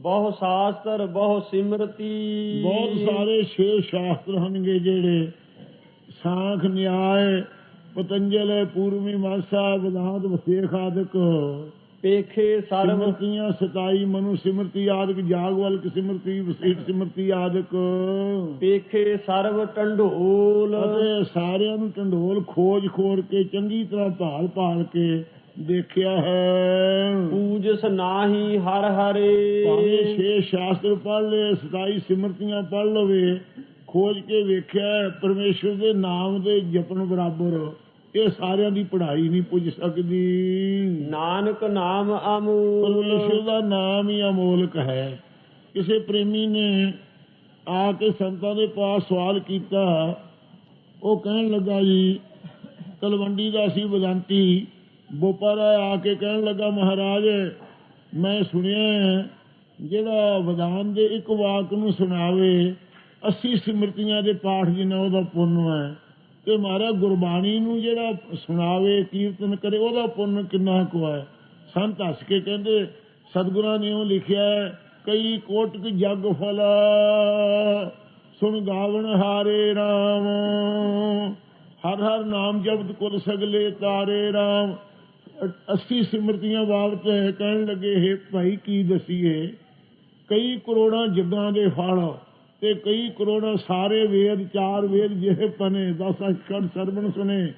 ਬਹੁ ਸ਼ਾਸਤਰ ਬਹੁ ਸਿਮਰਤੀ। ਬਹੁਤ ਸਾਰੇ ਛੇ ਸ਼ਾਸਤਰ ਹਨਗੇ ਜਿਹੜੇ ਸਾਖ ਨਿਆਏ ਪਤੰਜਲ ਪੂਰਵੀ ਮਾਸਾ ਵਿਦਾਂਤ ਵਸੇਖ ਆਦਿਕ। ਪੇਖੇ ਸਰਬ ਸਿਮਰਤੀਆਂ 27 ਮਨੁ ਸਿਮਰਤੀ ਆਦਿਕ ਜਾਗਵਲਕ ਸਿਮਰਤੀ ਵਸੀਠ ਸਿਮਰਤੀ ਆਦਿਕ। ਪੇਖੇ ਸਰਬ ਟੰਡੋਲ। ਅਤੇ ਸਾਰਿਆਂ ਨੂੰ ਢੰਡੋਲ ਖੋਜ ਖੋਰ ਕੇ ਚੰਗੀ ਤਰ੍ਹਾਂ ਭਾਲ ਭਾਲ ਕੇ ਦੇਖਿਆ ਹੈ। ਪੂਜਸ ਨਾਹੀ ਹਰ ਹਰੇ। ਭਾਵੇਂ ਛੇ ਸ਼ਾਸਤਰ ਪੜ੍ਹ ਲਏ 27 ਸਿਮਰਤੀਆਂ ਪੜ੍ਹ ਲਵੇ ਖੋਜ ਕੇ ਵੇਖਿਆ ਪਰਮੇਸ਼ਰ ਦੇ ਨਾਮ ਦੇ ਜਪਣ ਬਰਾਬਰ ਇਹ ਸਾਰਿਆਂ ਦੀ ਪੜ੍ਹਾਈ ਨਹੀਂ ਪੁੱਜ ਸਕਦੀ। ਨਾਨਕ ਨਾਮ ਅਮੂਲ। ਪਰਮੇਸ਼ਰ ਦਾ ਨਾਮ ਹੀ ਅਮੋਲਕ ਹੈ। ਕਿਸੇ ਪ੍ਰੇਮੀ ਨੇ ਆ ਕੇ ਸੰਤਾਂ ਦੇ ਪਾਸ ਸਵਾਲ ਕੀਤਾ। ਉਹ ਕਹਿਣ ਲੱਗਾ ਜੀ ਤਲਵੰਡੀ ਦਾ ਸੀ ਬਦੰਤੀ ਬੋਪਾਰਾ ਆ ਕੇ ਕਹਿਣ ਲੱਗਾ, ਮਹਾਰਾਜ, ਮੈਂ ਸੁਣਿਆ ਜਿਹੜਾ ਵਿਧਾਨ ਦੇ ਇੱਕ ਵਾਕ ਨੂੰ ਸੁਣਾਵੇ 80 ਸਿਮਰਤੀਆਂ ਦੇ ਪਾਠ ਜਿੰਨਾ ਉਹਦਾ ਪੁੰਨ ਹੈ, ਤੇ ਮਹਾਰਾਜ ਗੁਰਬਾਣੀ ਨੂੰ ਜਿਹੜਾ ਸੁਣਾਵੇ, ਕੀਰਤਨ ਕਰੇ, ਉਹਦਾ ਪੁੰਨ ਕਿੰਨਾ ਕੁ ਹੈ? ਸੰਤ ਹੱਸ ਕੇ ਕਹਿੰਦੇ, ਸਤਿਗੁਰਾਂ ਨੇ ਉਹ ਲਿਖਿਆ ਕਈ ਕੋਟਕ ਜਗ ਫਲਾ, ਸੁਣ ਗਾਵਣ ਹਾਰੇ RAM ਹਰ ਹਰ ਨਾਮ ਜਪਤ ਕੁਲ ਸਗਲੇ ਤਾਰੇ RAM 80 ਸਿਮਰਤੀਆਂ ਬਾਬਤ ਕਹਿਣ ਲੱਗੇ, ਹੈ ਭਾਈ ਕੀ ਦਸੀਏ? ਕਈ ਕਰੋੜਾਂ ਜੱਗਾਂ ਦੇ ਫਲ ਤੇ ਕਈ ਕਰੋੜਾਂ ਸਾਰੇ ਵੇਦ, ਚਾਰ ਵੇਦ ਜਿਹੇ ਪਨੇ ਦਸ ਅਖਰ ਸਰਵਣ ਸੁਨੇ।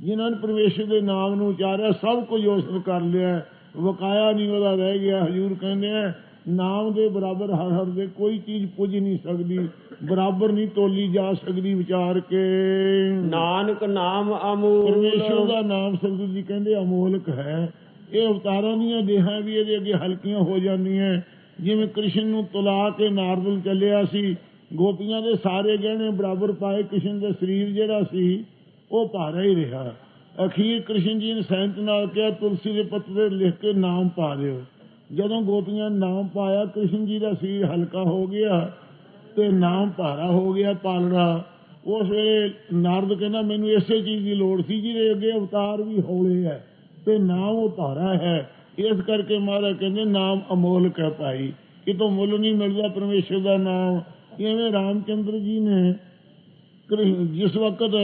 ਜਿਨ੍ਹਾਂ ਨੇ ਪਰਮੇਸ਼ਰ ਦੇ ਨਾਮ ਨੂੰ ਉਚਾਰਿਆ, ਸਭ ਕੁਝ ਉਸ ਕਰ ਲਿਆ। ਵਕਾਇਆ ਨਹੀਂ ਉਹਦਾ ਰਹਿ ਗਿਆ। ਹਜੂਰ ਕਹਿੰਦੇ ਆ ਨਾਮ ਦੇ ਬਰਾਬਰ ਹਰ ਹਰ ਦੇ ਕੋਈ ਚੀਜ਼ ਪੁੱਜ ਨਹੀਂ ਸਕਦੀ ਬਰਾਬਰ ਨਹੀਂ ਤੋਲੀ ਜਾ ਸਕਦੀ ਵਿਚਾਰ ਕੇ। ਨਾਨਕ ਨਾਮ ਅਮੂਲ। ਪਰਮੇਸ਼ਰ ਦਾ ਨਾਮ ਸਤਿਗੁਰੂ ਜੀ ਕਹਿੰਦੇ ਅਮੋਲਕ ਹੈ। ਇਹ ਅਵਤਾਰਾਂ ਦੀਆਂ ਦੇਹਾਂ ਵੀ ਇਹਦੇ ਅੱਗੇ ਹਲਕੀਆਂ ਹੋ ਜਾਂਦੀਆਂ। ਜਿਵੇਂ ਕ੍ਰਿਸ਼ਨ ਨੂੰ ਤੁਲਾ ਕੇ ਨਾਰਦਲ ਚੱਲਿਆ ਸੀ ਗੋਪੀਆਂ ਦੇ ਸਾਰੇ ਗਹਿਣੇ ਬਰਾਬਰ ਪਾਏ ਕ੍ਰਿਸ਼ਨ ਦਾ ਸਰੀਰ ਜਿਹੜਾ ਸੀ ਉਹ ਭਾਰਾ ਹੀ ਰਿਹਾ। ਅਖੀਰ ਕ੍ਰਿਸ਼ਨ ਜੀ ਨੇ ਸੈਂਤ ਨਾਲ ਕਿਹਾ ਤੁਲਸੀ ਦੇ ਪੱਤੇ ਲਿਖ ਕੇ ਨਾਮ ਪਾ ਦਿਓ। ਜਦੋਂ ਗੋਪੀਆਂ ਨਾਮ ਪਾਇਆ, ਕ੍ਰਿਸ਼ਨ ਜੀ ਦਾ ਸਰੀਰ ਹਲਕਾ ਹੋ ਗਿਆ ਤੇ ਨਾਮ ਭਾਰਾ ਹੋ ਗਿਆ ਪਾਲਣਾ ਉਸ ਵੇਲੇ ਨਾਰਦ ਕਹਿੰਦਾ, ਮੈਨੂੰ ਇਸੇ ਚੀਜ਼ ਦੀ ਲੋੜ ਸੀ ਜਿਹਦੇ ਅੱਗੇ ਅਵਤਾਰ ਵੀ ਹੌਲੇ ਹੈ ਤੇ ਨਾਮ ਉਹ ਭਾਰਾ ਹੈ। ਇਸ ਕਰਕੇ ਮਹਾਰਾਜ ਕਹਿੰਦੇ, ਨਾਮ ਅਮੋਲਕ ਹੈ ਭਾਈ, ਕਿਤੋਂ ਮੁੱਲ ਨਹੀਂ ਮਿਲਦਾ ਪਰਮੇਸ਼ਰ ਦਾ ਨਾਮ। ਇਵੇਂ ਰਾਮਚੰਦਰ ਜੀ ਨੇ ਜਿਸ ਵਕਤ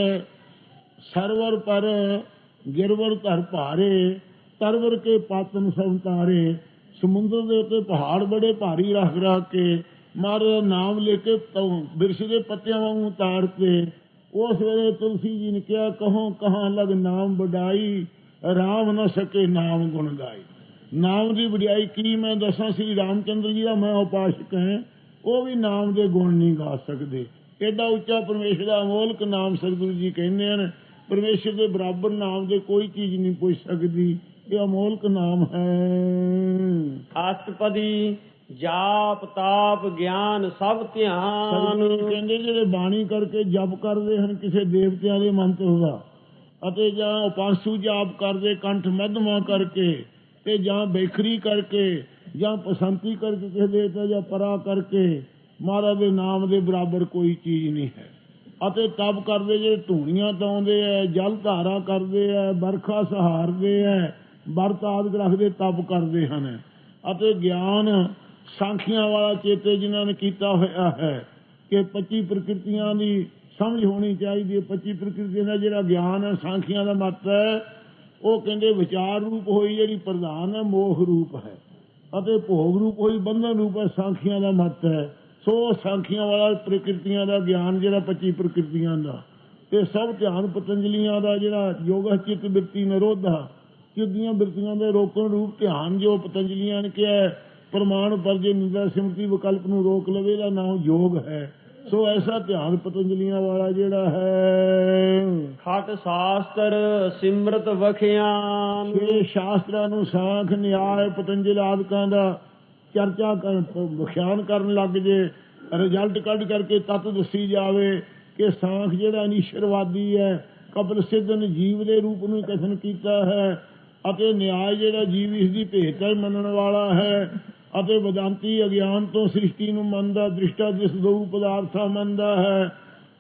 ਸਰਵਰ ਪਰ ਗਿਰਵਰ ਧਰ ਭਾਰੇ, ਤਰਵਰ ਕੇ ਪਾਤਨ ਸੰਤਾਰੇ ਸਮੁੰਦਰ ਦੇ ਉੱਤੇ ਪਹਾੜ ਬੜੇ ਭਾਰੀ ਰੱਖ ਰੱਖ ਕੇ ਮਹਾਰਾਜ ਦਾ ਨਾਮ ਲੈ ਕੇ ਬਿਰਸ਼ ਦੇ ਪੱਤਿਆਂ ਵਾਂਗੂ ਤਾਰ ਕੇ ਉਸ ਵੇਲੇ ਤੁਲਸੀ ਜੀ ਨੇ ਕਿਹਾ, ਕਹੋ ਕਹਾਂ ਲਗ ਨਾਮ ਵਡਾਈ, ਰਾਮ ਨ ਸਕੇ ਨਾਮ ਗੁਣ ਗਾਈ। ਨਾਮ ਦੀ ਵਡਿਆਈ ਕੀ ਮੈਂ ਦੱਸਾਂ? ਸ੍ਰੀ ਰਾਮਚੰਦਰ ਜੀ ਦਾ ਮੈਂ ਉਪਾਸ਼ਕ ਹਾਂ, ਉਹ ਵੀ ਨਾਮ ਦੇ ਗੁਣ ਨਹੀਂ ਗਾ ਸਕਦੇ। ਐਡਾ ਉੱਚਾ ਪਰਮੇਸ਼ਰ ਦਾ ਅਮੋਲਕ ਨਾਮ ਸਤਿਗੁਰੂ ਜੀ ਕਹਿੰਦੇ ਹਨ, ਪਰਮੇਸ਼ਰ ਦੇ ਬਰਾਬਰ ਨਾਮ ਦੇ ਕੋਈ ਚੀਜ਼ ਨਹੀਂ ਪੁੱਛ ਸਕਦੀ। ਇਹ ਅਮੋਲਕ ਨਾਮ ਹੈ। ਅਸ਼ਟਪਦੀ ਜਾਪ ਤਾਪ ਗਿਆਨ ਸਭ ਧਿਆਨ। ਕਹਿੰਦੇ ਜਿਹੜੇ ਬਾਣੀ ਕਰਕੇ ਜਪ ਕਰਦੇ ਹਨ ਕਿਸੇ ਦੇਵਤਿਆਂ ਦੇ ਮੰਤਰ ਦਾ ਅਤੇ ਜਾਂ ਉਪਾਸੂ ਜਾਪ ਕਰਦੇ ਕੰਠ ਮਧਮਾ ਕਰਕੇ ਤੇ ਜਾਂ ਬੇਖਰੀ ਕਰਕੇ ਜਾਂ ਪਸੰਤੀ ਕਰਕੇ ਕਿਸੇ ਦੇਵਤਾ ਜਾਂ ਪਰਾ ਕਰਕੇ ਮਹਾਰਾਜ ਦੇ ਨਾਮ ਦੇ ਬਰਾਬਰ ਕੋਈ ਚੀਜ਼ ਨਹੀਂ ਹੈ। ਅਤੇ ਤਪ ਕਰਦੇ ਜਿਹੜੇ ਧੂਣੀਆਂ ਤਾਉਂਦੇ ਐ ਜਲ ਧਾਰਾ ਕਰਦੇ ਐ ਬਰਖਾ ਸਹਾਰਦੇ ਐ ਵਰਤ ਆਦਿ ਰੱਖਦੇ, ਤਪ ਕਰਦੇ ਹਨ। ਅਤੇ ਗਿਆਨ ਸਾਖੀਆਂ ਵਾਲਾ ਚੇਤੇ ਜਿਨ੍ਹਾਂ ਨੇ ਕੀਤਾ ਹੋਇਆ ਹੈ ਕਿ 25 ਪ੍ਰਕਿਰਤੀਆਂ ਦੀ ਸਮਝ ਹੋਣੀ ਚਾਹੀਦੀ ਹੈ। 25 ਪ੍ਰਕਿਰਤੀਆਂ ਦਾ ਜਿਹੜਾ ਗਿਆਨ ਹੈ, ਸਾਖੀਆਂ ਦਾ ਮਤ ਹੈ, ਉਹ ਕਹਿੰਦੇ ਵਿਚਾਰ ਰੂਪ ਹੋਈ, ਜਿਹੜੀ ਪ੍ਰਧਾਨ ਹੈ, ਮੋਹ ਰੂਪ ਹੈ। ਅਤੇ ਭੋਗ ਰੂਪ ਹੋਈ, ਬੰਧਨ ਰੂਪ ਹੈ, ਸਾਖੀਆਂ ਦਾ ਮਤ ਹੈ। ਸੋ ਸਾਖੀਆਂ ਵਾਲਾ ਪ੍ਰਕਿਰਤੀਆਂ ਦਾ ਗਿਆਨ ਜਿਹੜਾ 25 ਪ੍ਰਕਿਰਤੀਆਂ ਦਾ ਤੇ ਸਭ ਧਿਆਨ ਪਤੰਜਲੀਆਂ ਦਾ ਜਿਹੜਾ ਯੋਗਾ ਚਿੱਤ ਬਿਰਤੀ ਨਿਰੋਧਾ ਚਿੱਦੀਆਂ ਬਿਰਤੀਆਂ ਦੇ ਰੋਕਣ ਰੂਪ ਧਿਆਨ ਜੋ ਪਤੰਜਲੀਆਂ ਨੇ ਕਿਹਾ ਹੈ, ਪ੍ਰਮਾਣ ਪਰ ਜੇ ਨਿੰਦਾ ਸਿਮਰਤੀ ਵਿਕਲਪ ਨੂੰ ਰੋਕ ਲਵੇ ਦਾ ਨਾਮ ਯੋਗ ਹੈ। ਸੋ ਐਸਾ ਧਿਆਨ ਪਤੰਜਲੀਆਂ ਵਾਲਾ ਜਿਹੜਾ ਹੈ। ਖਟ ਸ਼ਾਸਤਰ ਸਿਮਰਤ ਵਖਿਆਨ। ਛੇ ਸ਼ਾਸਤਰਾਂ ਨੂੰ ਸਾਖ ਨਿਆਇ ਪਤੰਜਲ ਆਦਿਕਾਂ ਦਾ ਚਰਚਾ ਕਰ ਵਿਖਿਆਨ ਕਰਨ ਲੱਗ ਜੇ ਰਿਜ਼ਲਟ ਕੱਢ ਕਰਕੇ ਤਤ ਦੱਸੀ ਜਾਵੇ ਕਿ ਸਾਖ ਜਿਹੜਾ ਨਿਸ਼ਰਵਾਦੀ ਹੈ ਕਪਲ ਸਿੱਧ ਨੇ ਜੀਵ ਦੇ ਰੂਪ ਨੂੰ ਕਥਨ ਕੀਤਾ ਹੈ। ਅਤੇ ਨਿਆਇ ਜਿਹੜਾ ਜੀਵ ਇਸ ਦੀ ਭੇਤ ਮੰਨਣ ਵਾਲਾ ਹੈ ਅਤੇ ਵਿਦਾਂਤੀ ਅਗਿਆਨ ਤੋਂ ਸ੍ਰਿਸ਼ਟੀ ਨੂੰ ਮੰਨਦਾ, ਦ੍ਰਿਸ਼ਟਾ ਜਿਸ ਦੋ ਪਦਾਰਥਾਂ ਮੰਨਦਾ ਹੈ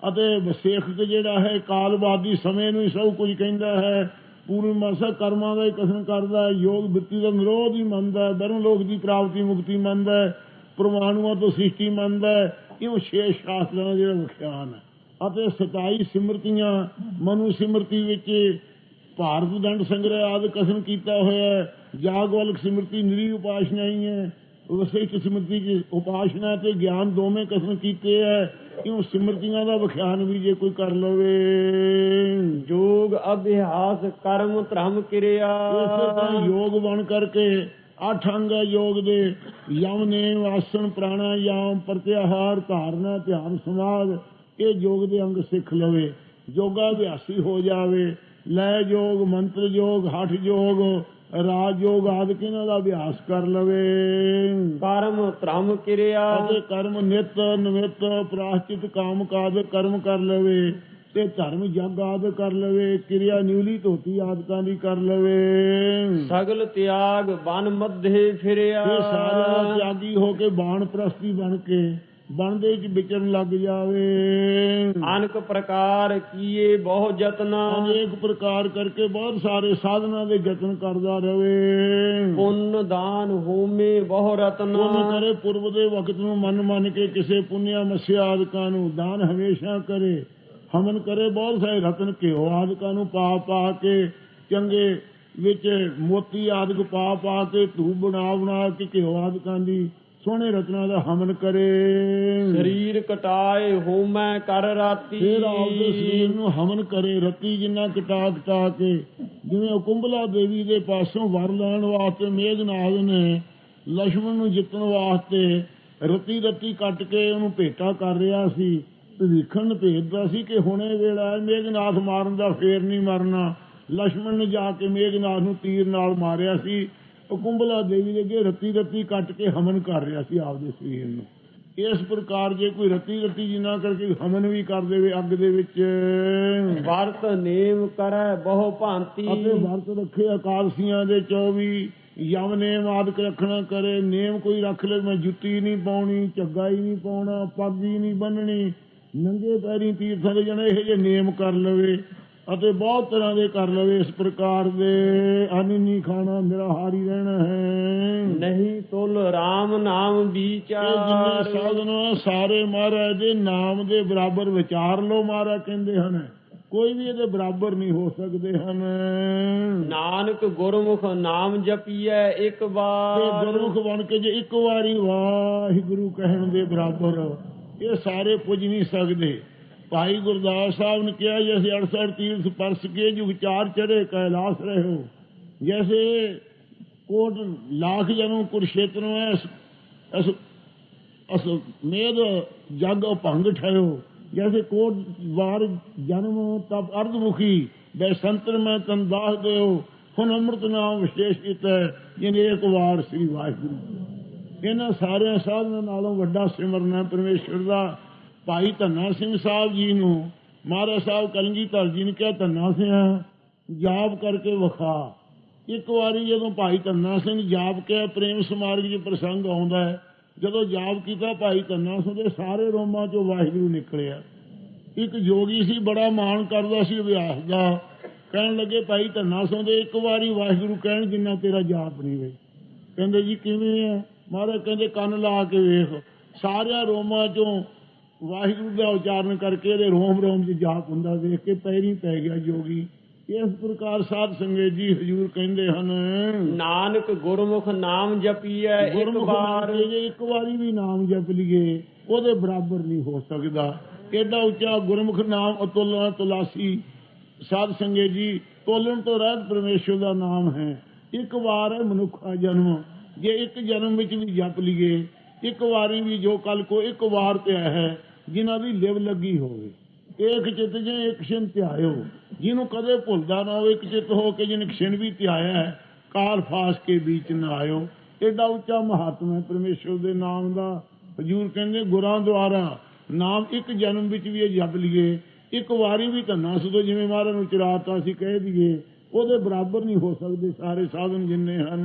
ਅਤੇ ਵਸੇਖਤ ਜਿਹੜਾ ਹੈ, ਕਾਲਵਾਦੀ ਸਮੇਂ ਨੂੰ ਸਭ ਕੁਝ ਕਹਿੰਦਾ ਹੈ। ਪੂਰਨਮਾਸਾ ਕਰਮਾਂ ਦਾ ਹੀ ਕਥਨ ਕਰਦਾ ਹੈ, ਯੋਗ ਬਿਰਤੀ ਦਾ ਨਿਰੋਧ ਹੀ ਮੰਨਦਾ ਹੈ ਬਰਮ ਲੋਕ ਦੀ ਪ੍ਰਾਪਤੀ ਮੁਕਤੀ ਮੰਨਦਾ ਹੈ, ਪ੍ਰਮਾਣੂਆਂ ਤੋਂ ਸ੍ਰਿਸ਼ਟੀ ਮੰਨਦਾ ਹੈ, ਇਹ ਛੇ ਸ਼ਾਸਤਰਾਂ ਦਾ ਜਿਹੜਾ ਵਿਖਿਆਨ ਹੈ। ਅਤੇ 27 ਸਿਮਰਤੀਆਂ, ਮਨੂ ਸਿਮਰਤੀ ਵਿੱਚ ਭਾਰਤ ਦੰਡ ਸੰਗ੍ਰਹਿ ਆਦਿ ਕਥਨ ਕੀਤਾ ਹੋਇਆ ਹੈ। ਜਾਗਵਲਕ ਸਿਮਰਤੀ ਨਿਰੀ ਉਪਾਸ਼ਨਾ ਹੀ। ਹੈ ਵਸਿਸ਼ਠ ਸਿਮਰਤੀ ਦੀ ਉਪਾਸ਼ਨਾ ਤੇ ਗਿਆਨ ਦੋਵੇਂ ਕਥਨ ਕੀਤੇ ਹੈ। ਕਿਉਂ ਸਿਮਰਤੀਆਂ ਦਾ ਵਿਖਿਆਨ ਵੀ ਜੇ ਕੋਈ ਕਰ ਲਵੇ। ਜੋਗ ਅਭਿਆਸ ਕਰਮ ਧਰਮ ਕਿਰਿਆ। ਇਸੇ ਤਰ੍ਹਾਂ ਯੋਗ ਬਣ ਕਰਕੇ ਅੱਠ ਅੰਗ ਹੈ ਯੋਗ ਦੇ। ਯਮ ਨੇਮ ਆਸਨ ਪ੍ਰਾਣਾਯਾਮ ਪ੍ਰਤਿਆਹਾਰ ਧਾਰਨਾ ਧਿਆਨ ਸਮਾਧ ਇਹ ਯੋਗ ਦੇ ਅੰਗ ਸਿੱਖ ਲਵੇ। ਯੋਗਾ ਅਭਿਆਸੀ ਹੋ ਜਾਵੇ। ਲੈ ਯੋਗ ਮੰਤਰ ਯੋਗ ਹਠ ਯੋਗ ਰਾਜ ਯੋਗ ਆਦਿ ਇਹਨਾਂ ਦਾ ਅਭਿਆਸ ਕਰ ਲਵੇ? ਕਰਮ ਧਰਮ ਕਿਰਿਆ। ਅਤੇ ਕਰਮ ਨਿਤ ਨਿਮਿਤ ਪ੍ਰਾਸ਼ਚਿਤ ਕਾਮ ਕਾਜ ਕਰਮ ਕਰ ਲਵੇ ਤੇ ਧਰਮ ਜਗ ਆਦਿ ਕਰ ਲਵੇ ਕਿਰਿਆ ਨਿਉਲੀ ਧੋਤੀ ਆਦਿਕਾਂ ਦੀ ਕਰ ਲਵੇ। ਸਗਲ ਤਿਆਗ ਬਨ ਮਧੇ ਫਿਰਿਆ। ਦਾ ਤਿਆਗੀ ਹੋ ਕੇ ਬਾਣ ਪ੍ਰਸਤੀ ਬਣ ਕੇ ਬਣ ਦੇ ਵਿੱਚ ਵਿਚਰਨ ਲੱਗ ਜਾਵੇ। ਅਨਕ ਪ੍ਰਕਾਰ ਕੀਏ ਬਹੁ ਜਤਨਾ ਅਨੇਕ ਪ੍ਰਕਾਰ ਕਰਕੇ ਬਹੁਤ ਸਾਰੇ ਸਾਧਨਾ ਦੇ ਯਤਨ ਕਰਦਾ ਰਵੇ। ਪੁੰਨ ਦਾਨ ਹੋਮੇ ਬਹੁ ਰਤਨਾ। ਪੁੰਨ ਕਰੇ ਪੁਰਬ ਦੇ ਵਕਤ ਨੂੰ ਮਨ ਮੰਨ ਕੇ ਕਿਸੇ ਪੁੰਨਿਆ ਮਸਿਆ ਆਦਿਕਾਂ ਨੂੰ ਦਾਨ ਹਮੇਸ਼ਾ ਕਰੇ। ਹਮਨ ਕਰੇ ਬਹੁਤ ਸਾਰੇ ਰਤਨ ਘਿਓ ਆਦਿਕਾਂ ਨੂੰ ਪਾ ਪਾ ਕੇ ਚੰਗੇ ਵਿੱਚ ਮੋਤੀ ਆਦਿਕ ਪਾ ਪਾ ਕੇ ਧੂਪ ਬਣਾ ਬਣਾ ਕੇ ਘਿਓ ਆਦਿਕਾਂ ਦੀ ਸੋਹਣੇ ਰਚਨਾ ਦਾ ਹਮਨ ਕਰੇ। ਸਰੀਰ ਕਟਾਏ ਹੋਮੈ ਕਰ ਰਾਤੀ। ਫਿਰ ਆਪਦੇ ਸਰੀਰ ਨੂੰ ਹਮਨ ਕਰੇ ਰਤੀ ਜਿੰਨਾ ਕਟਾ ਕਟਾ ਕੇ ਜਿਵੇਂ ਕੁੰਭਲਾ ਦੇਵੀ ਦੇ ਪਾਸੋਂ ਵਰ ਲੈਣ ਵਾਸਤੇ ਮੇਘਨਾਦ ਨੇ ਲక్ష్మణ ਨੂੰ ਜਿੱਤਣ ਵਾਸਤੇ ਰਤੀ ਰਤੀ ਕੱਟ ਕੇ ਉਹਨੂੰ ਭੇਟਾ ਕਰ ਰਿਹਾ ਸੀ ਭਵਿੱਖਣ ਭੇਜਦਾ ਸੀ ਕਿ ਹੁਣੇ ਵੇਲਾ ਮੇਘਨਾਥ ਮਾਰਨ ਦਾ ਫੇਰ ਨਹੀਂ ਮਰਨਾ। ਲక్ష్మణ ਨੇ ਜਾ ਕੇ ਮੇਘਨਾਥ ਨੂੰ ਤੀਰ ਨਾਲ ਮਾਰਿਆ ਸੀ। ਉਹ ਕੁੰਭਲਾ ਦੇਵੀ ਦੇ ਅੱਗੇ ਰਤੀ ਰਤੀ ਕੱਟ ਕੇ ਹਮਨ ਕਰ ਰਿਹਾ ਸੀ ਆਪਦੇ ਸਰੀਰ ਨੂੰ। ਇਸ ਪ੍ਰਕਾਰ ਜੇ ਕੋਈ ਰਤੀ ਰਤੀ ਜਿੰਨਾ ਕਰਕੇ ਹਮਨ ਵੀ ਕਰ ਦੇਵੇ ਅੱਗ ਦੇ ਵਿੱਚ। ਵਰਤ ਨੇਮ ਕਰੈ ਬਹੁ ਭਾਂਤੀ। ਅਤੇ ਵਰਤ ਰੱਖੇ ਅਕਾਦਸ਼ੀਆਂ ਦੇ 24 ਯਮ ਨੇਮ ਆਦਿਕ ਰੱਖਣਾ ਕਰੇ ਨੇਮ ਕੋਈ ਰੱਖ ਲੈ ਮੈਂ ਜੁੱਤੀ ਨਹੀਂ ਪਾਉਣੀ ਝੱਗਾ ਹੀ ਨਹੀਂ ਪਾਉਣਾ ਪੱਗ ਹੀ ਨਹੀਂ ਬੰਨਣੀ ਨੰਗੇ ਪੈਰੀ ਤੀਰਥਾਂ ਦੇ ਜਣੇ ਇਹ ਜੇ ਨੇਮ ਕਰ ਲਵੇ। ਅਤੇ ਬਹੁਤ ਤਰ੍ਹਾਂ ਦੇ ਕਰ ਲਵੇ ਇਸ ਪ੍ਰਕਾਰ ਦੇ। ਅੰਨ ਨਹੀਂ ਖਾਣਾ ਨਿਰਾਹਾਰੀ ਰਹਿਣਾ ਹੈ। ਨਹੀਂ ਤੁਲ RAM ਨਾਮ ਵਿਚਾਰ। ਜਿੰਨੇ ਸਾਧਨ ਆ, ਸਾਰੇ ਮਹਾਰਾਜ ਦੇ ਨਾਮ ਦੇ ਬਰਾਬਰ ਵਿਚਾਰ ਲੋ ਮਹਾਰਾਜ ਕਹਿੰਦੇ ਹਨ। ਕੋਈ ਵੀ ਇਹਦੇ ਬਰਾਬਰ ਨਹੀਂ ਹੋ ਸਕਦੇ ਹਨ। ਨਾਨਕ ਗੁਰਮੁਖ ਨਾਮ ਜਪੀਐ ਇੱਕ ਤੇ ਵਾਰ ਗੁਰਮੁਖ ਬਣ ਕੇ ਜੇ ਇੱਕ ਵਾਰੀ ਵਾਹਿਗੁਰੂ ਕਹਿਣ ਦੇ ਬਰਾਬਰ ਇਹ ਸਾਰੇ ਪੁੱਜ ਨਹੀਂ ਸਕਦੇ। ਭਾਈ ਗੁਰਦਾਸ ਸਾਹਿਬ ਨੇ ਕਿਹਾ ਜੈਸੇ 68 ਤੀਰਥ ਪਰਸ ਕੇ ਜੋ, ਵਿਚਾਰ ਚੜੇ ਕੈਲਾਸ ਰਹੋ ਜੈਸੇ ਕੋਟ ਲੱਖ ਜਨਮ ਕੁਰਸ਼ੇਤਰੋਂ ਐਸ ਅਸ ਅਸ ਮੇਦ ਜਗ ਭੰਗ ਠਇਓ ਜੈਸੇ ਕੋਟ ਵਾਰ ਜਨਮ ਤਬ ਅਰਧਮੁਖੀ, ਬੈ ਸੰਤਰ ਮੈਂ ਤਨ ਦਿਓ। ਹੁਣ ਅੰਮ੍ਰਿਤ ਨਾਮ ਵਿਸ਼ੇਸ਼ ਕੀਤਾ ਜਿਨੇ ਇੱਕ ਵਾਰ ਸ੍ਰੀ ਵਾਹਿਗੁਰੂ। ਇਹਨਾਂ ਸਾਰਿਆਂ ਸਾਧਨਾਂ ਨਾਲੋਂ ਵੱਡਾ ਸਿਮਰਨ ਹੈ ਪਰਮੇਸ਼ਰ ਦਾ। ਭਾਈ ਧੰਨਾ ਸਿੰਘ ਸਾਹਿਬ ਜੀ ਨੂੰ, ਮਹਾਰਾਜ ਸਾਹਿਬ ਕਲਗੀਧਰ ਜੀ ਨੇ ਕਿਹਾ, ਧੰਨਾ ਸਿੰਘ, ਜਾਪ ਕਰਕੇ ਵਿਖਾ। ਇੱਕ ਵਾਰੀ ਜਦੋਂ ਭਾਈ ਧੰਨਾ ਸਿੰਘ ਜਾਪ ਕੇ ਪ੍ਰੇਮ ਸਮਾਰਗ ਜੀ ਪ੍ਰਸੰਗ ਆਉਂਦਾ ਹੈ, ਜਦੋਂ ਜਾਪ ਕੀਤਾ, ਭਾਈ ਧੰਨਾ ਸਿੰਘ ਦੇ ਸਾਰੇ ਰੋਮਾਂ ਚੋਂ ਵਾਹਿਗੁਰੂ ਨਿਕਲਿਆ। ਇੱਕ ਜੋਗੀ ਸੀ, ਬੜਾ ਮਾਣ ਕਰਦਾ ਸੀ ਅਭਿਆਸ ਦਾ। ਕਹਿਣ ਲੱਗੇ, ਭਾਈ ਧੰਨਾ ਸਿੰਘ ਦੇ ਇੱਕ ਵਾਰੀ ਵਾਹਿਗੁਰੂ ਕਹਿਣ ਜਿੰਨਾ ਤੇਰਾ ਜਾਪ ਨਹੀਂ ਵੇ। ਕਹਿੰਦੇ, ਜੀ ਕਿਵੇਂ ਆ? ਮਹਾਰਾਜ ਕਹਿੰਦੇ, ਕੰਨ ਲਾ ਕੇ ਵੇਖ। ਸਾਰਿਆਂ ਰੋਮਾਂ ਚੋਂ ਵਾਹਿਗੁਰੂ ਦਾ ਉਚਾਰਨ ਕਰਕੇ ਇਹਦੇ ਰੋਮ ਰੋਮ 'ਚ ਜਾਪ ਹੁੰਦਾ ਵੇਖ ਕੇ ਪੈਰੀ ਪੈ ਗਿਆ ਜੋਗੀ। ਇਸ ਪ੍ਰਕਾਰ ਸਾਧ ਸੰਗਤ ਜੀ ਹਜੂਰ ਕਹਿੰਦੇ ਹਨ ਨਾਨਕ ਗੁਰਮੁਖ ਨਾਮ ਜਪੀਐ ਇੱਕ ਵਾਰ। ਜੇ ਇੱਕ ਵਾਰੀ ਵੀ ਨਾਮ ਜਪ ਲਈਏ ਉਹਦੇ ਬਰਾਬਰ ਨਹੀਂ ਹੋ ਸਕਦਾ। ਏਡਾ ਉੱਚਾ ਗੁਰਮੁਖ ਨਾਮ ਅਤੁਲਨਾ ਤੁਲਾਸੀ। ਸਾਧ ਸੰਗਤ ਜੀ ਤੋਲਣ ਤੋਂ ਰਹਿਤ ਪਰਮੇਸ਼ਰ ਦਾ ਨਾਮ ਹੈ। ਇੱਕ ਵਾਰ ਹੈ ਮਨੁੱਖਾ ਜਨਮ ਜੇ ਇੱਕ ਜਨਮ ਵਿੱਚ ਵੀ ਜਪ ਲਈਏ ਇੱਕ ਵਾਰੀ ਵੀ ਜੋ ਕੱਲ ਕੋ ਇੱਕ ਵਾਰ ਤੇ ਹੈ, ਜਿਨ੍ਹਾਂ ਦੀ ਲਿਵ ਲੱਗੀ ਹੋਵੇ। ਏਕ ਚਿਤ ਜੇ ਇੱਕ ਛਿਨ ਧਿਆਇਓ ਜਿਹਨੂੰ ਕਦੇ ਭੁੱਲਦਾ ਨਾ ਹੋਵੇ, ਇੱਕ ਚਿਤ ਹੋ ਕੇ ਜਿਹਨੇ ਛਿਨ ਵੀ ਧਿਆਇਆ ਹੈ, ਕਾਲ ਫਾਸ ਕੇ ਵਿੱਚ ਨਾ ਆਇਓ। ਏਡਾ ਉੱਚਾ ਮਹਾਤਮਾ ਹੈ ਪਰਮੇਸ਼ਰ ਦੇ ਨਾਮ ਦਾ। ਹਜੂਰ ਕਹਿੰਦੇ, ਗੁਰਾਂ ਦੁਆਰਾ ਨਾਮ ਇੱਕ ਜਨਮ ਵਿੱਚ ਵੀ ਇਹ ਜਪ ਲਈਏ। ਇੱਕ ਵਾਰੀ ਵੀ ਧੰਨਾ ਸੁਦੋ ਜਿਵੇਂ ਮਹਾਰਾਜ ਨੂੰ ਚਰਾਤਾ ਸੀ, ਕਹਿ ਦਈਏ ਉਹਦੇ ਬਰਾਬਰ ਨਹੀਂ ਹੋ ਸਕਦੇ ਸਾਰੇ ਸਾਧਨ ਜਿੰਨੇ ਹਨ।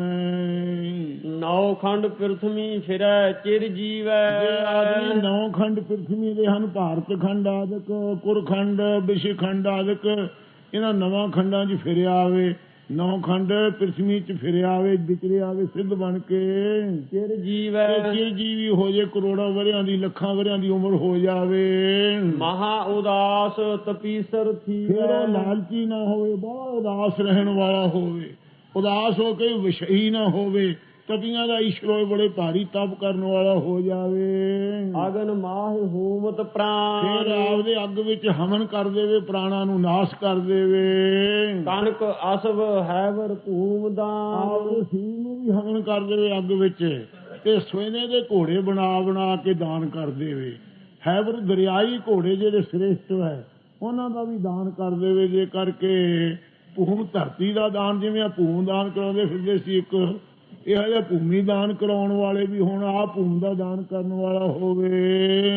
ਨੌ ਖੰਡ ਪ੍ਰਥਮੀ ਫਿਰੈ ਚਿਰ ਜੀਵੈ। ਜੇ ਆਦਮੀ ਨੌ ਖੰਡ ਪ੍ਰਥਵੀ ਦੇ ਹਨ ਭਾਰਤ ਖੰਡ ਆਦਿਕ ਕੁਰਖੰਡ ਵਿਸ਼ੇ ਖੰਡ ਆਦਿਕ ਇਹਨਾਂ ਨਵਾਂ ਖੰਡਾਂ 'ਚ ਫਿਰਿਆ ਆਵੇ। ਨੌ ਖੰਡ ਪ੍ਰਿਥਵੀ 'ਚ ਫਿਰਿਆ ਆਵੇ ਵਿਚਰਿਆ ਆਵੇ ਸਿੱਧ ਬਣ ਕੇ। ਚਿਰ ਜੀਵੈ। ਤੇ ਚਿਰ ਜੀਵੀ ਹੋ ਜੇ ਕਰੋੜਾਂ ਵਰਿਆਂ ਦੀ ਲੱਖਾਂ ਵਰਿਆਂ ਦੀ ਉਮਰ ਹੋ ਜਾਵੇ। ਮਹਾ ਉਦਾਸ ਤਪੀਸਰ ਥੀ ਫਿਰ ਉਹ ਲਾਲਚੀ ਨਾ ਹੋਵੇ ਬਹੁਤ ਉਦਾਸ ਰਹਿਣ ਵਾਲਾ ਹੋਵੇ। ਉਦਾਸ ਹੋ ਕੇ ਵਿਸ਼ਈ ਨਾ ਹੋਵੇ। ਤਪੀਆਂ ਦਾ ਹੋਏ ਬੜੇ ਭਾਰੀ ਤਪ ਕਰਨ ਵਾਲਾ ਹੋ ਜਾਵੇ। ਅਗਨ ਮਾਹ ਹੂਮਤ ਫਿਰ ਪ੍ਰਾਨ ਆਪਦੇ ਅੱਗ ਵਿੱਚ ਹਮਨ ਕਰ ਦੇਵੇ ਪ੍ਰਾਣਾਂ ਨੂੰ ਨਾਸ਼ ਕਰ ਦੇਵੇ। ਕਨਕ ਅਸਵ ਹੈਵਰ ਭੂਮਦਾਨ ਆਪਦੇ ਸੀਰ ਨੂੰ ਵੀ ਹਮਨ ਕਰ ਦੇਵੇ ਅੱਗ ਵਿੱਚ ਤੇ ਸੋਨੇ ਦੇ ਘੋੜੇ ਬਣਾ ਬਣਾ ਕੇ ਦਾਨ ਕਰ ਦੇਵੇ। ਹੈਵਰ ਦਰਿਆਈ ਘੋੜੇ ਜਿਹੜੇ ਸ੍ਰੇਸ਼ਟ ਹੈ ਉਹਨਾਂ ਦਾ ਵੀ ਦਾਨ ਕਰ ਦੇਵੇ ਜੇ ਕਰਕੇ ਭੂਮ ਧਰਤੀ ਦਾ ਦਾਨ ਜਿਵੇਂ ਆ ਭੂਮ ਦਾਨ ਕਰਾਉਂਦੇ ਫਿਰਦੇ ਸੀ ਇੱਕ ਇਹੋ ਜਿਹਾ ਭੂਮੀ ਦਾਨ ਕਰਾਉਣ ਵਾਲੇ ਵੀ ਹੁਣ ਆ ਭੂਮ ਦਾ ਦਾਨ ਕਰਨ ਵਾਲਾ ਹੋਵੇ।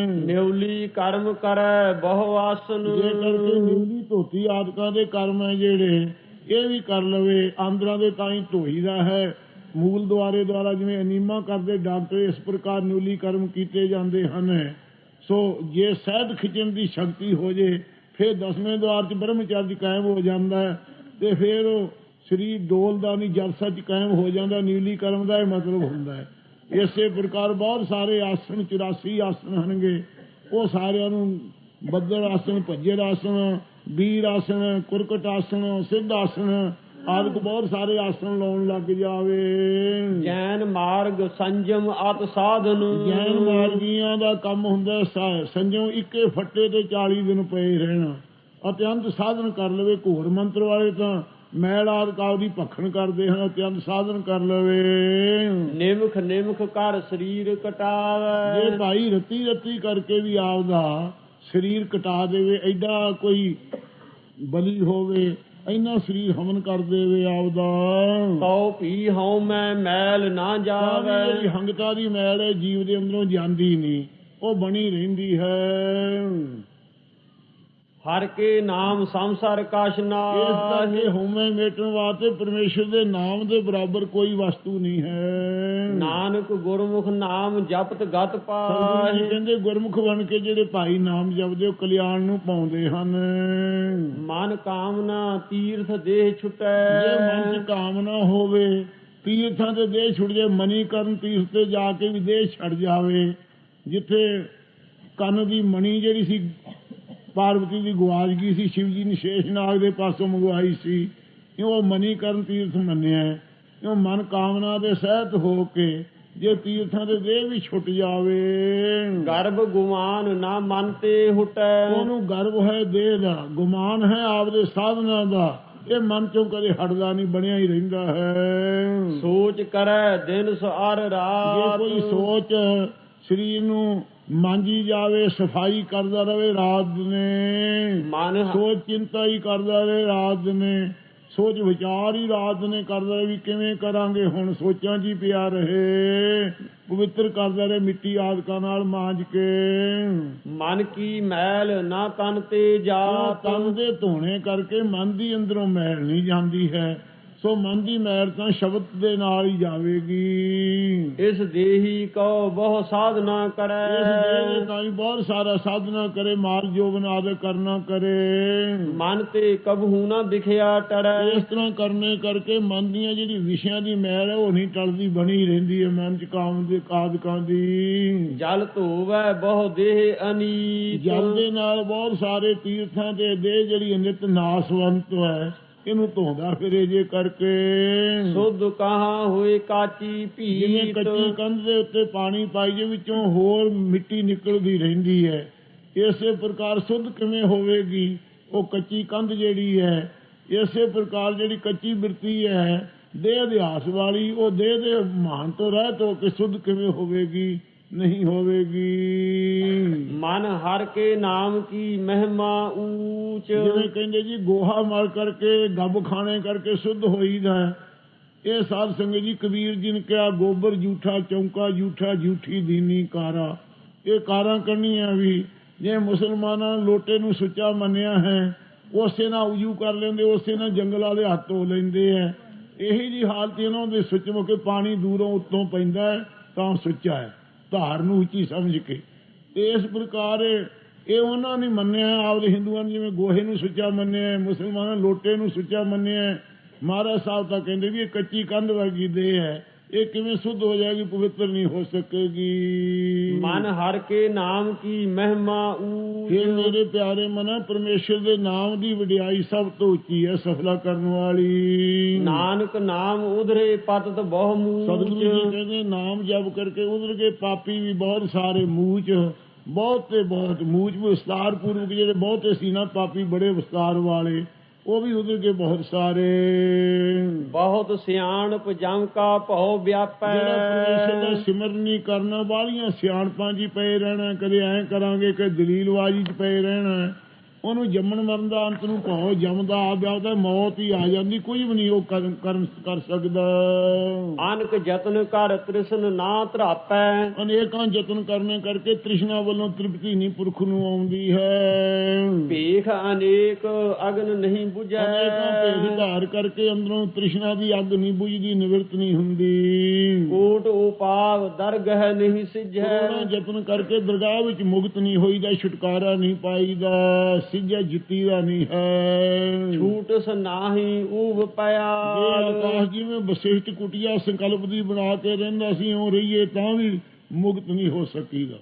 ਨਿਉਲੀ ਕਰਮ ਕਰੈ ਬਹੁ ਆਸਨ। ਜੇ ਕਰਕੇ ਨੀਲੀ ਧੋਤੀ ਆਦਿਕਾਂ ਦੇ ਕਰਮ ਹੈ ਜਿਹੜੇ ਇਹ ਵੀ ਕਰ ਲਵੇ ਆਂਦਰਾਂ ਦੇ ਤਾਂ ਹੀ ਧੋਈਦਾ ਹੈ। ਮੂਲ ਦੁਆਰੇ ਦੁਆਰਾ ਜਿਵੇਂ ਅਨੀਮਾ ਕਰਦੇ ਡਾਕਟਰ ਇਸ ਪ੍ਰਕਾਰ ਨਿਊਲੀ ਕਰਮ ਕੀਤੇ ਜਾਂਦੇ ਹਨ। ਸੋ ਜੇ ਸਹਿਦ ਖਿਚਣ ਦੀ ਸ਼ਕਤੀ ਹੋ ਜੇ ਫਿਰ ਦਸਵੇਂ ਦੁਆਰ 'ਚ ਬ੍ਰਹਮਚਾਰੀ ਕਾਇਮ ਹੋ ਜਾਂਦਾ ਤੇ ਫਿਰ ਉਹ ਸਰੀਰ ਡੋਲਦਾ ਨਹੀਂ ਜਦ ਸੱਚ ਕਾਇਮ ਹੋ ਜਾਂਦਾ ਨਿਊਲੀ ਕਰਮ ਦਾ ਇਹ ਮਤਲਬ ਹੁੰਦਾ ਹੈ। ਇਸੇ ਪ੍ਰਕਾਰ ਬਹੁਤ ਸਾਰੇ ਆਸਣ 84 ਆਸਣ ਹਨਗੇ। ਉਹ ਸਾਰਿਆਂ ਨੂੰ ਬੱਦਰ ਆਸਣ ਭੱਜਰ ਆਸਣ ਵੀਰ ਆਸਣ ਕੁਰਕਟ ਆਸਣ ਸਿੱਧ ਆਸਣ ਆਦਿਕ ਬਹੁਤ ਸਾਰੇ ਆਸਣ ਲਾਉਣ ਲੱਗ ਜਾਵੇ। ਜੈਨ ਮਾਰਗ ਸੰਜਮ ਅਤ ਸਾਧਨ। ਜੈਨ ਮਾਰਗੀਆਂ ਦਾ ਕੰਮ ਹੁੰਦਾ ਸੰਜਮ ਇੱਕੇ ਫੱਟੇ ਤੇ 40 ਦਿਨ ਪਏ ਰਹਿਣਾ। ਅਤਿਅੰਤ ਸਾਧਨ ਕਰ ਲਵੇ ਘੋਰ ਮੰਤਰ ਵਾਲੇ ਤਾਂ ਮੈਲ ਆਦਿ ਦੀ ਭਖਣ ਕਰਦੇ ਹਨ ਅਤਿਅੰਤ ਸਾਧਨ ਕਰ ਲਵੇ। ਨਿਮਖ ਨਿਮਖ ਕਰ ਸਰੀਰ ਜੇ ਕਟਾਵੈ ਭਾਈ ਰਤੀ ਰਤੀ ਕਰਕੇ ਵੀ ਆਪਦਾ ਸਰੀਰ ਕਟਾ ਦੇਵੇ ਐਡਾ ਕੋਈ ਬਲੀ ਹੋਵੇ ਇੰਨਾ ਸਰੀਰ ਹਮਨ ਕਰ ਦੇਵੇ ਆਪਦਾ। ਤਉ ਪੀ ਹਉ ਮੈਂ ਮੈਲ ਨਾ ਤਾਂ ਜਾਵੈ ਜਿਹੜੀ ਹੰਗਤਾ ਦੀ ਮੈਲ ਹੈ ਜੀਵ ਦੇ ਅੰਦਰੋਂ ਜਾਂਦੀ ਨਹੀਂ ਉਹ ਬਣੀ ਰਹਿੰਦੀ ਹੈ। ਹਰ ਕੇ ਨਾਮ ਸੰਸਾਰ ਕਛ ਇਸ ਨਾਹੀ ਕਰਕੇ ਹਉਮੈ ਮੇਟਣ ਵਾਸਤੇ ਪਰਮੇਸ਼ਰ ਦੇ ਨਾਮ ਦੇ ਬਰਾਬਰ ਕੋਈ ਵਸਤੂ ਨਹੀਂ ਹੈ। ਨਾਨਕ ਗੁਰਮੁਖ ਨਾਮ ਜਪਤ ਗਤ ਜੀ ਪਾਹੀ। ਕਹਿੰਦੇ ਗੁਰਮੁਖ ਬਣ ਕੇ ਜਿਹੜੇ ਭਾਈ ਨਾਮ ਜਪਦੇ ਉਹ ਕਲਿਆਣ ਨੂੰ ਪਾਉਂਦੇ ਹਨ। ਮਨ ਕਾਮਨਾ ਤੀਰਥ ਦੇਹ ਜੇ ਛੁਟੈ ਮਨ ਚ ਕਾਮਨਾ ਹੋਵੇ ਤੀਰਥਾਂ ਤੇ ਦੇਹ ਛੁੱਟ ਜਾਏ ਮਨੀ ਕਰਨ ਤੀਰਥ ਤੇ ਜਾ ਕੇ ਵੀ ਦੇਹ ਛੱਡ ਜਾਵੇ। ਜਿੱਥੇ ਕੰਨ ਦੀ ਮਣੀ ਜਿਹੜੀ ਸੀ ਪਾਰਵਤੀ ਦੀ ਗਵਾਚ ਗਈ ਸੀ ਸ਼ਿਵ ਜੀ ਨੇ ਸ਼ੇਸ਼ਨਾਗ ਦੇ ਪਾਸੋਂ ਮੰਗਵਾਈ ਸੀ। ਉਹ ਮਨੀ ਕਰਨ ਤੀਰਥ ਮੰਨਿਆ ਹੈ। ਇਹ ਮਨ ਕਾਮਨਾ ਦੇ ਸਹਿਤ ਹੋ ਕੇ ਜੇ ਤੀਰਥਾਂ ਦੇ ਦੇਹ ਵੀ ਛੁੱਟ ਜਾਵੇ। ਗਰਭ ਗੁਮਾਨ ਨਾ ਮਨ ਤੇ ਹੁਟੈ। ਉਹਨੂੰ ਗਰਵ ਹੈ ਦੇਹ ਦਾ। ਗੁਮਾਨ ਹੈ ਆਪਦੇ ਸਾਧਨਾਂ ਦਾ। ਇਹ ਮਨ ਚੋਂ ਕਦੇ ਹਟਦਾ ਨਹੀਂ ਬਣਿਆ ਹੀ ਰਹਿੰਦਾ ਹੈ। ਸੋਚ ਕਰੈ ਦਿਨ ਸਰ ਜੇ ਰਾਤ ਕੋਈ ਸੋਚ ਸਰੀਰ ਨੂੰ ਮਾਂਜੀ ਜਾਵੇ ਸਫ਼ਾਈ ਕਰਦਾ ਰਵੇ ਰਾਤ ਨੇ। ਮਨ ਸੋਚ ਚਿੰਤਾ ਹੀ ਕਰਦਾ ਰਹੇ ਰਾਤ ਨੇ। ਸੋਚ ਵਿਚਾਰ ਹੀ ਰਾਤ ਨੇ ਕਰਦਾ ਰਹੇ ਵੀ ਕਿਵੇਂ ਕਰਾਂਗੇ? ਹੁਣ ਸੋਚਾਂ ਹੀ ਪਿਆ ਰਹੇ। ਪਵਿੱਤਰ ਕਰਦਾ ਰਹੇ ਮਿੱਟੀ ਆਦਿਕਾਂ ਨਾਲ ਮਾਂਜ ਕੇ। ਮਨ ਕੀ ਮੈਲ ਨਾ ਤਨ ਤੇ ਜਾਤ। ਤਨ ਦੇ ਧੋਣੇ ਕਰਕੇ ਮਨ ਦੀ ਅੰਦਰੋਂ ਮੈਲ ਨਹੀਂ ਜਾਂਦੀ ਹੈ। ਸੋ ਮਨ ਦੀ ਮੈਲ ਤਾਂ ਸ਼ਬਦ ਦੇ ਨਾਲ ਹੀ ਜਾਵੇਗੀ। ਇਸ ਦੇਹੀ ਕੋ ਬਹੁ ਸਾਧਨਾ ਇਸ ਕਰੈ ਦੇਹ ਦੇ ਤਾਂ ਹੀ ਬਹੁਤ ਸਾਰਾ ਸਾਧਨਾ ਕਰੇ ਮਾਰ ਜੋਬਨ ਆਦਿ ਕਰਨਾ ਕਰੇ। ਮਨ ਤੇ ਕਬਹੂ ਨਾ ਦਿਖਿਆ ਟਰੈ ਇਸ ਤਰ੍ਹਾਂ ਕਰਨੇ ਕਰਕੇ ਮਨ ਦੀਆਂ ਜਿਹੜੀ ਵਿਸ਼ਿਆਂ ਦੀ ਮੈਲ ਹੈ ਉਹ ਨਹੀਂ ਟਲਦੀ ਬਣੀ ਰਹਿੰਦੀ ਹੈ ਮਨ ਚ ਕਾਮ ਦੇ ਕਾਦਕਾਂ ਦੀ। ਜਲ ਧੋਵੈ ਬਹੁ ਦੇਹ ਅਨੀਤ। ਜਲ ਦੇ ਨਾਲ ਬਹੁਤ ਸਾਰੇ ਤੀਰਥਾਂ ਦੇ ਦੇਹ ਜਿਹੜੀ ਨਿਤ ਨਾਸਵੰਤ ਹੈ। ਇਹਨੂੰ ਧੋਂਦਾ ਫਿਰੇ ਜੇ ਕਰਕੇ। ਸੁਧ ਕਹਾ ਹੋਏ ਕਾਚੀ ਜਿਵੇਂ ਭੀਤ ਕੱਚੀ ਕੰਧ ਦੇ ਉੱਤੇ ਪਾਣੀ ਪਾਈ ਜੇ ਵਿੱਚੋਂ ਹੋਰ ਮਿੱਟੀ ਨਿਕਲਦੀ ਰਹਿੰਦੀ ਹੈ। ਇਸੇ ਪ੍ਰਕਾਰ ਸੁੱਧ ਕਿਵੇਂ ਹੋਵੇਗੀ? ਉਹ ਕੱਚੀ ਕੰਧ ਜਿਹੜੀ ਹੈ ਇਸੇ ਪ੍ਰਕਾਰ ਜਿਹੜੀ ਕੱਚੀ ਬਿਰਤੀ ਹੈ ਦੇਹ ਅਧਿਆਸ ਵਾਲੀ ਉਹ ਦੇਹ ਦੇ ਮਾਨ ਤੋਂ ਰਹਿਤ ਹੋ ਕੇ ਸੁੱਧ ਕਿਵੇਂ ਹੋਵੇਗੀ? ਨਹੀਂ ਹੋਵੇਗੀ। ਮਨ ਹਰ ਕੇ ਨਾਮ ਕੀ ਮਹਿਮਾ ਊਚ। ਜਿਵੇਂ ਕਹਿੰਦੇ ਜੀ ਗੋਹਾ ਮਲ ਕਰਕੇ ਗੱਬ ਖਾਣੇ ਕਰਕੇ ਸੁੱਧ ਹੋਈਦਾ ਇਹ ਸਾਧ ਸੰਗਤ ਜੀ ਕਬੀਰ ਜੀ ਨੇ ਕਿਹਾ ਗੋਬਰ ਝੂਠਾ ਚੌਂਕਾ ਝੂਠਾ ਝੂਠੀ ਦੀਨੀ ਕਾਰਾ। ਇਹ ਕਾਰਾਂ ਕਰਨੀਆਂ ਵੀ। ਜੇ ਮੁਸਲਮਾਨਾਂ ਲੋਟੇ ਨੂੰ ਸੁੱਚਾ ਮੰਨਿਆ ਹੈ ਉਸੇ ਨਾਲ ਉਜੂ ਕਰ ਲੈਂਦੇ ਉਸੇ ਨਾਲ ਜੰਗਲ ਵਾਲੇ ਹੱਥ ਧੋ ਲੈਂਦੇ ਹੈ। ਇਹੀ ਜੀ ਹਾਲਤ ਇਹਨਾਂ ਦੇ ਸੁੱਚ ਮੁਕੇ ਪਾਣੀ ਦੂਰੋਂ ਉੱਤੋਂ ਪੈਂਦਾ ਤਾਂ ਸੁੱਚਾ ਹੈ। ਧਾਰ ਨੂੰ ਉੱਚੀ ਸਮਝ ਕੇ। ਤੇ ਇਸ ਪ੍ਰਕਾਰ ਇਹ ਉਹਨਾਂ ਨੇ ਮੰਨਿਆ, ਆਪਦੇ ਹਿੰਦੂਆਂ ਨੇ ਜਿਵੇਂ ਗੋਹੇ ਨੂੰ ਸੁੱਚਾ ਮੰਨਿਆ, ਮੁਸਲਮਾਨਾਂ ਲੋਟੇ ਨੂੰ ਸੁੱਚਾ ਮੰਨਿਆ। ਮਹਾਰਾਜ ਸਾਹਿਬ ਤਾਂ ਕਹਿੰਦੇ ਵੀ ਇਹ ਕੱਚੀ ਕੰਧ ਵਰਗੀ ਦੇ ਹੈ। ਇਹ ਕਿਵੇਂ ਸੁੱਧ ਹੋ ਜਾਏਗੀ ਪਵਿੱਤਰ ਨਹੀਂ ਹੋ ਸਕੇਗੀ। ਮਨ ਹਰ ਕੇ ਨਾਮ ਕੀ ਮਹਿਮਾ ਇਹ ਊਚ ਮੇਰੇ ਪਿਆਰੇ ਮਨਾ ਪਰਮੇਸ਼ਰ ਦੇ ਨਾਮ ਦੀ ਵਡਿਆਈ ਸਭ ਤੋਂ ਉੱਚੀ ਹੈ ਸਫਲਾ ਕਰਨ ਵਾਲੀ। ਨਾਨਕ ਨਾਮ ਉਧਰੇ ਪਤਤ ਬਹੁ ਸਤਿਗੁਰੂ ਜੀ ਮੂਚ ਕਹਿੰਦੇ ਨਾਮ ਜਪ ਕਰਕੇ ਉਧਰ ਕੇ ਪਾਪੀ ਵੀ ਬਹੁਤ ਸਾਰੇ ਮੂਚ ਬਹੁਤ ਤੇ ਬਹੁਤ ਮੂਚ ਵਿਸਤਾਰ ਪੂਰਵਕ ਜਿਹੜੇ ਬਹੁਤੇ ਸੀ ਨਾ ਪਾਪੀ ਬੜੇ ਵਿਸਤਾਰ ਵਾਲੇ। ਉਹ ਵੀ ਉਧਰ ਕੇ ਬਹੁਤ ਸਾਰੇ। ਬਹੁਤ ਸਿਆਣਪ ਜਮ ਕਾ ਭਉ ਵਿਆਪੈ। ਜਿਹੜਾ ਪਰਮੇਸ਼ਰ ਦਾ ਸਿਮਰਨ ਨਹੀਂ ਕਰਨਾ ਵਾਲੀਆਂ ਸਿਆਣਪਾਂ ਜੀ ਪਏ ਰਹਿਣਾ ਕਦੇ ਐਂ ਕਰਾਂਗੇ ਕਿ ਦਲੀਲਵਾਜੀ ਚ ਪਏ ਰਹਿਣਾ। ਉਹਨੂੰ ਜੰਮਣ ਮਰਨ ਦਾ ਅੰਤ ਨੂੰ ਕਹੋ ਜੰਮਦਾ ਆ ਵਿਆਹਦਾ ਮੌਤ ਹੀ ਆ ਜਾਂਦੀ ਕੋਈ ਵੀ ਨਹੀਂ ਉਹ ਕਰ ਕਰ- ਸਕਦਾ। ਅਨਕ ਜਤਨ ਕਰ ਤ੍ਰਿਸ਼ਨ ਨਾ ਧਰਾਪੈ। ਅਨੇਕਾਂ ਯਤਨ ਕਰਨੇ ਕਰਕੇ ਤ੍ਰਿਸ਼ਨਾ ਵੱਲੋਂ ਤ੍ਰਿਪਤੀ ਨਹੀਂ ਪੁਰਖ ਨੂੰ ਆਉਂਦੀ ਹੈ। ਭੇਖ ਅਨੇਕ ਅਗਨ ਨਹੀਂ ਅਨੇਕਾਂ 부ਜੈ ਭੇਦ ਧਾਰ ਕਰਕੇ ਅੰਦਰੋਂ ਤ੍ਰਿਸ਼ਨਾ ਦੀ ਅੱਗ ਨਹੀਂ ਬੁਝਦੀ ਨਿਵਰਤ ਨਹੀਂ ਹੁੰਦੀ। ਕੋਟ ਉਪਾਵ ਦਰਗਹ ਨਹੀਂ ਸਿਜੈ ਕਰੋੜਾਂ ਯਤਨ ਕਰਕੇ ਦਰਗਾਹ ਵਿੱਚ ਮੁਕਤ ਨਹੀਂ ਹੋਈਦਾ ਛੁਟਕਾਰਾ ਨਹੀਂ ਪਾਈਦਾ। ਸਿੱਝਾ ਜਿੱਤੀ ਦਾ ਨਹੀਂ ਹੈ। ਛੂਟ ਸਨਾਹੀ ਊਬ ਜੇ ਪਿਆਲ ਆਕਾਸ਼ ਜਿਵੇਂ ਵਸਿਸ਼ਟ ਕੁਟਿਆ ਸੰਕਲਪ ਦੀ ਬਣਾ ਕੇ ਰਹਿੰਦਾ ਸੀ ਉਹ ਰਹੀਏ ਤਾਂ ਵੀ ਮੁਕਤ ਨਹੀਂ ਹੋ ਸਕੀਦਾ।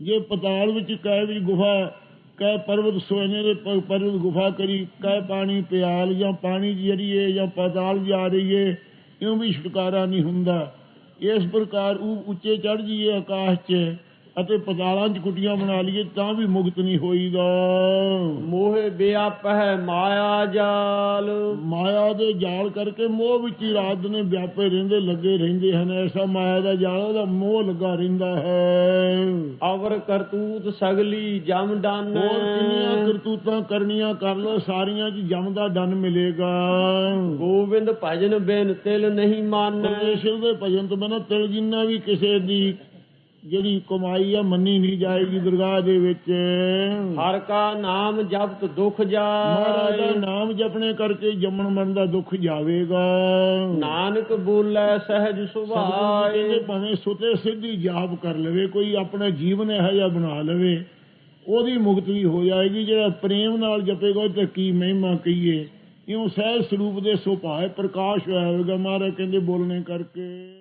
ਜੇ ਪਤਾਲ ਵਿੱਚ ਕਹਿ ਵੀ ਗੁਫਾ ਕਹਿ ਪਰਵਤ ਸੋਨੇ ਦੇ ਪਰਵਤ ਗੁਫਾ ਕਰੀ ਕਹਿ ਪਾਣੀ ਪਿਆਲ ਜਾਂ ਪਾਣੀ ਜਰੀਏ ਜਾਂ ਪਤਾਲ ਜਾ ਰਹੀਏ ਇਉਂ ਵੀ ਛੁਟਕਾਰਾ ਨਹੀਂ ਹੁੰਦਾ। ਇਸ ਪ੍ਰਕਾਰ ਉਹ ਉੱਚੇ ਚੜ ਜੀਏ ਆਕਾਸ਼ 'ਚ। ਅਤੇ ਪਤਾਲਾਂ 'ਚ ਕੁਟੀਆਂ ਬਣਾ ਲਈਏ ਤਾਂ ਵੀ ਮੁਕਤ ਨਹੀਂ ਹੋਈਦਾ। ਮੋਹ ਵਿਆਪਹਿ ਮਾਇਆ ਜਾਲ। ਮਾਇਆ ਦੇ ਜਾਲ ਕਰਕੇ ਮੋਹ ਵਿੱਚ ਹੀ ਰਾਤ ਦਿਨੇ ਵਿਆਪੇ ਰਹਿੰਦੇ ਲੱਗੇ ਰਹਿੰਦੇ ਹਨ। ਐਸਾ ਮਾਇਆ ਦਾ ਜਾਲ ਉਹਦਾ ਮੋਹ ਲੱਗਾ ਰਹਿੰਦਾ ਹੈ। ਅਵਰ ਕਰਤੂਤ ਸਗਲੀ ਜਮ ਡਨ। ਹੋਰ ਕਿੰਨੀਆਂ ਕਰਤੂਤਾਂ ਕਰਨੀਆਂ ਕਰ ਲੋ ਸਾਰੀਆਂ 'ਚ ਜਮ ਦਾ ਡਨ ਮਿਲੇਗਾ। ਗੋਬਿੰਦ ਭਜਨ ਬਿਨ ਤਿਲ ਨਹੀਂ ਮਨ। ਪਰਮੇਸ਼ਰ ਦੇ ਭਜਨ ਤੋਂ ਬਿਨਾਂ ਤਿਲ ਜਿੰਨਾ ਵੀ ਕਿਸੇ ਦੀ ਜਿਹੜੀ ਕਮਾਈ ਆ ਮੰਨੀ ਨਹੀਂ ਜਾਏਗੀ ਦਰਗਾਹ ਦੇ ਵਿੱਚ। ਹਰ ਕਾ ਨਾਮ ਜਪਤ ਦੁਖ ਮਹਾਰਾਜ ਦਾ ਜਾਏ ਨਾਮ ਜਪਣੇ ਕਰਕੇ ਜੰਮਣ ਮਰਨ ਦਾ ਦੁੱਖ ਜਾਵੇਗਾ। ਨਾਨਕ ਬੋਲੇ ਸਹਿਜ ਸੁਭਾਏ। ਕਹਿੰਦੇ ਭਾਵੇਂ ਸੁਤੇ ਸਿੱਧੀ ਜਾਪ ਕਰ ਲਵੇ ਕੋਈ ਆਪਣਾ ਜੀਵਨ ਇਹੋ ਜਿਹਾ ਬਣਾ ਲਵੇ ਉਹਦੀ ਮੁਕਤੀ ਹੋ ਜਾਏਗੀ। ਜਿਹੜਾ ਪ੍ਰੇਮ ਨਾਲ ਜਪੇਗਾ ਤੇ ਕੀ ਮਹਿਮਾ ਕਹੀਏ। ਇਉਂ ਸਹਿਜ ਸਰੂਪ ਦੇ ਸੁਭਾਏ ਪ੍ਰਕਾਸ਼ ਹੋਇਆ ਹੋਵੇਗਾ। ਮਹਾਰਾਜ ਕਹਿੰਦੇ ਬੋਲਣੇ ਕਰਕੇ।